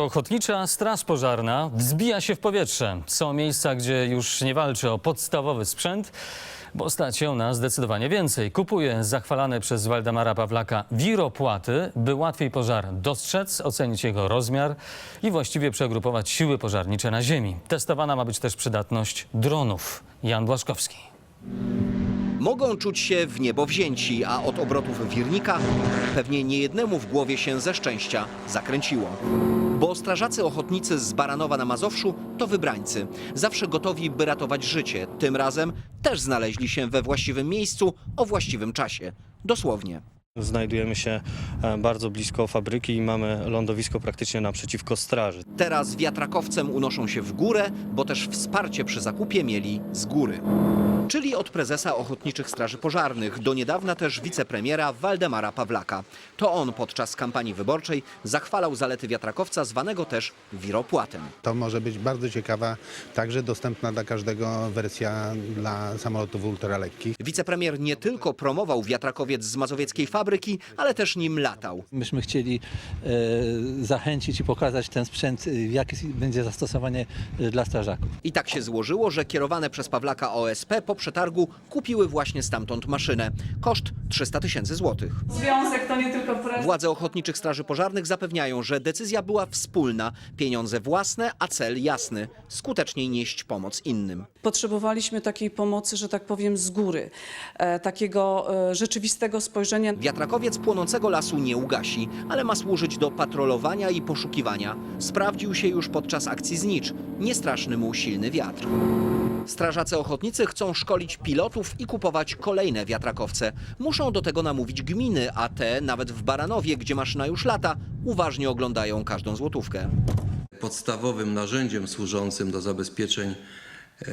Ochotnicza Straż Pożarna wzbija się w powietrze. Są miejsca, gdzie już nie walczy o podstawowy sprzęt, bo stać się nas zdecydowanie więcej. Kupuje zachwalane przez Waldemara Pawlaka wiropłaty, by łatwiej pożar dostrzec, ocenić jego rozmiar i właściwie przegrupować siły pożarnicze na ziemi. Testowana ma być też przydatność dronów. Jan Błaszkowski. Mogą czuć się w niebo wzięci, a od obrotów wirnika pewnie niejednemu w głowie się ze szczęścia zakręciło. Bo strażacy ochotnicy z Baranowa na Mazowszu to wybrańcy, zawsze gotowi, by ratować życie. Tym razem też znaleźli się we właściwym miejscu o właściwym czasie. Dosłownie. Znajdujemy się e, bardzo blisko fabryki i mamy lądowisko praktycznie naprzeciwko straży. Teraz wiatrakowcem unoszą się w górę, bo też wsparcie przy zakupie mieli z góry. Czyli od prezesa Ochotniczych Straży Pożarnych, do niedawna też wicepremiera Waldemara Pawlaka. To on podczas kampanii wyborczej zachwalał zalety wiatrakowca, zwanego też wiropłatem. To może być bardzo ciekawa, także dostępna dla każdego wersja dla samolotów ultralekkich. Wicepremier nie tylko promował wiatrakowiec z mazowieckiej fabryki, ale też nim latał. Myśmy chcieli e, zachęcić i pokazać ten sprzęt, e, jakie będzie zastosowanie e, dla strażaków. I tak się złożyło, że kierowane przez Pawlaka OSP po przetargu kupiły właśnie stamtąd maszynę. Koszt 300 tysięcy złotych. Związek to nie tylko. Władze Ochotniczych Straży Pożarnych zapewniają, że decyzja była wspólna. Pieniądze własne, a cel jasny. Skuteczniej nieść pomoc innym. Potrzebowaliśmy takiej pomocy, że tak powiem, z góry, e, takiego e, rzeczywistego spojrzenia. Wiatrakowiec płonącego lasu nie ugasi, ale ma służyć do patrolowania i poszukiwania. Sprawdził się już podczas akcji Znicz. Niestraszny mu silny wiatr. Strażacy ochotnicy chcą szkolić pilotów i kupować kolejne wiatrakowce. Muszą do tego namówić gminy, a te, nawet w Baranowie, gdzie maszyna już lata, uważnie oglądają każdą złotówkę. Podstawowym narzędziem służącym do zabezpieczeń e,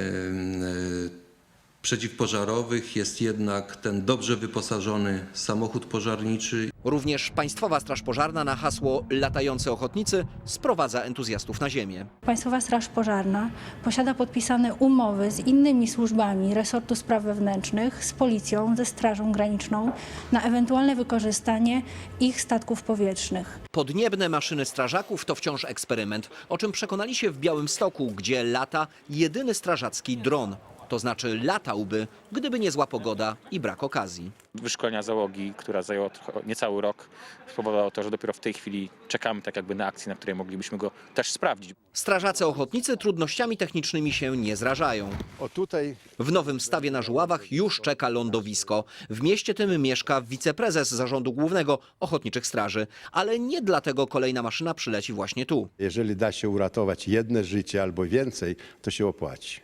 przeciwpożarowych jest jednak ten dobrze wyposażony samochód pożarniczy Również Państwowa Straż Pożarna na hasło Latający Ochotnicy sprowadza entuzjastów na ziemię. Państwowa Straż Pożarna posiada podpisane umowy z innymi służbami resortu spraw wewnętrznych, z policją, ze Strażą Graniczną na ewentualne wykorzystanie ich statków powietrznych. Podniebne maszyny strażaków to wciąż eksperyment, o czym przekonali się w Białymstoku, gdzie lata jedyny strażacki dron. To znaczy latałby, gdyby nie zła pogoda i brak okazji. wyszkolenia załogi, która zajęła niecały rok, spowodowało to, że dopiero w tej chwili czekamy tak jakby na akcję, na której moglibyśmy go też sprawdzić. Strażacy ochotnicy trudnościami technicznymi się nie zrażają. O tutaj W Nowym Stawie na Żuławach już czeka lądowisko. W mieście tym mieszka wiceprezes Zarządu Głównego Ochotniczych Straży. Ale nie dlatego kolejna maszyna przyleci właśnie tu. jeżeli da się uratować jedno życie albo więcej, to się opłaci.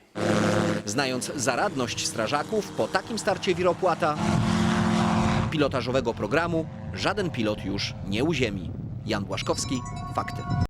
Znając zaradność strażaków, po takim starcie wiropłata pilotażowego programu żaden pilot już nie uziemi. Jan Błaszkowski, Fakty.